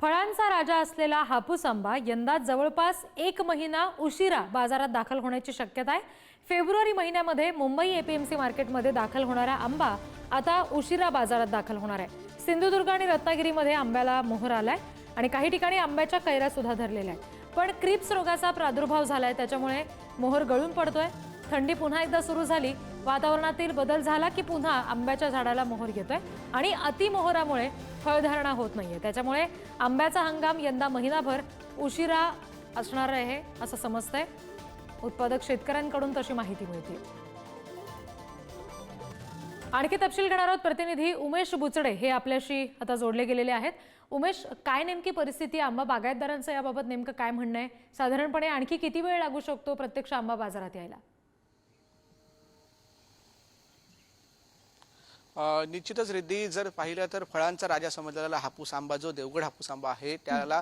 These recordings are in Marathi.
फळांचा राजा असलेला हापूस आंबा यंदा जवळपास एक महिना उशिरा बाजारात दाखल होण्याची शक्यता आहे. फेब्रुवारी महिन्यामध्ये मुंबई एपीएमसी मार्केटमध्ये दाखल होणारा आंबा आता उशिरा बाजारात दाखल होणार आहे. सिंधुदुर्ग आणि रत्नागिरीमध्ये आंब्याला मोहर आलाय आणि काही ठिकाणी आंब्याच्या कैऱ्या सुद्धा धरलेल्या आहेत. पण क्रिप्स रोगाचा प्रादुर्भाव झालाय त्याच्यामुळे मोहर गळून पडतोय. थंडी पुन्हा एकदा सुरू झाली. वातावरणातील बदल झाला की पुन्हा आंब्याच्या झाडाला मोहर घेतोय आणि अतिमोहरामुळे फळधारणा होत नाहीये. त्याच्यामुळे आंब्याचा हंगाम यंदा महिनाभर उशिरा असणार आहे असं समजतंय. उत्पादक शेतकऱ्यांकडून तशी माहिती मिळते आणखी तपशील घेणार आहोत प्रतिनिधी उमेश बुचडे. हे आपल्याशी आता जोडले गेलेले आहेत. उमेश काय नेमकी परिस्थिती? आंबा बागायतदारांचं याबाबत नेमकं काय म्हणणं आहे? साधारणपणे आणखी किती वेळ लागू शकतो प्रत्यक्ष आंबा बाजारात यायला? निश्चितच रिद्धी जर पाहिलं तर फळांचा राजा समजलेला हापूस आंबा जो देवगड हापूस आंबा आहे त्याला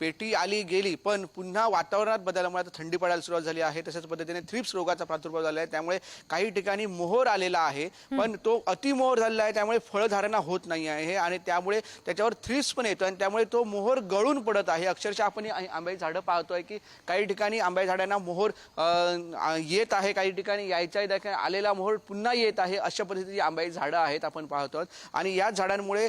पेटी आली गेली पण पुन्हा वातावरणात बदलामुळे आता थंडी पडायला सुरुवात झाली आहे. तशाच पद्धतीने थ्रिप्स रोगाचा प्रादुर्भाव झाला आहे. त्यामुळे काही ठिकाणी मोहर आलेला आहे पण तो अतिमोहर झालेला आहे. त्यामुळे फळधारणा होत नाही आहे. आणि त्यामुळे त्याच्यावर थ्रिप्स पण येतो आणि त्यामुळे तो मोहर गळून पडत आहे. अक्षरशः आपण आंब्याची झाडं पाहतोय की काही ठिकाणी आंब्याच्या झाडांना मोहर येत आहे. काही ठिकाणी यायच्या आलेला मोहर पुन्हा येत आहे अशा पद्धतीची आंब्याची झाडं आहेत आपण पाहतो आहोत. आणि या झाडांमुळे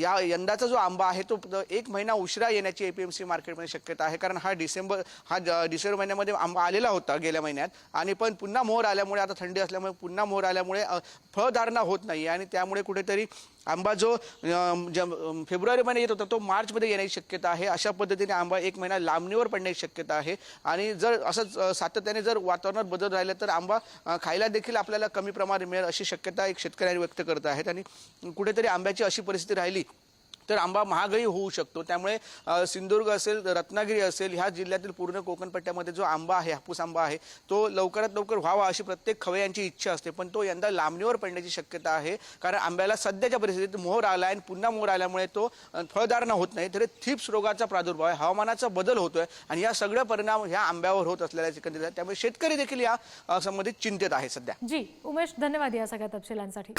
या यंदाचा जो आंबा आहे तो एक महिना उशिरा येण्याची ए पी एम सी मार्केटमध्ये शक्यता आहे. कारण हा डिसेंबर हा डिसेंबर महिन्यामध्ये आंबा आलेला होता गेल्या महिन्यात. आणि पण पुन्हा मोहर आल्यामुळे आता थंडी असल्यामुळे पुन्हा मोहर आल्यामुळे फळधारणा होत नाही आणि त्यामुळे कुठेतरी आंबा जो फेब्रुवारी महिन्यात येत होता तो मार्चमध्ये येण्याची शक्यता आहे. अशा पद्धतीने आंबा एक महिना लांबणीवर पडण्याची शक्यता आहे. आणि जर असंच सातत्याने जर वातावरणात बदल राहिलं तर आंबा खायला देखील आपल्याला कमी प्रमाणात मिळेल अशी शक्यता शक्यता एक शेतकऱ्यांनी व्यक्त करत आहेत आणि कुठेतरी आंब्याची अशी परिस्थिती राहिली तर आंबा महागही होऊ शकतो. त्यामुळे सिंधुदुर्ग असेल रत्नागिरी असेल ह्या जिल्ह्यातील पूर्ण कोकण पट्ट्यामध्ये जो आंबा आहे हापूस आंबा आहे तो लवकरात लवकर व्हावा अशी प्रत्येक खवयांची इच्छा असते. पण तो यंदा लांबणीवर पडण्याची शक्यता आहे. कारण आंब्याला सध्याच्या परिस्थितीत मोहर आला आणि पुन्हा मोहर आल्यामुळे तो फळधारणा होत नाही. तर थिप्स रोगाचा प्रादुर्भाव आहे. हवामानाचा बदल होतोय आणि या सगळे परिणाम ह्या आंब्यावर होत असलेल्या एकंदरीत. त्यामुळे शेतकरी देखील या संबंधित चिंतेत आहे सध्या. जी उमेश धन्यवाद या सगळ्या तपशिलांसाठी.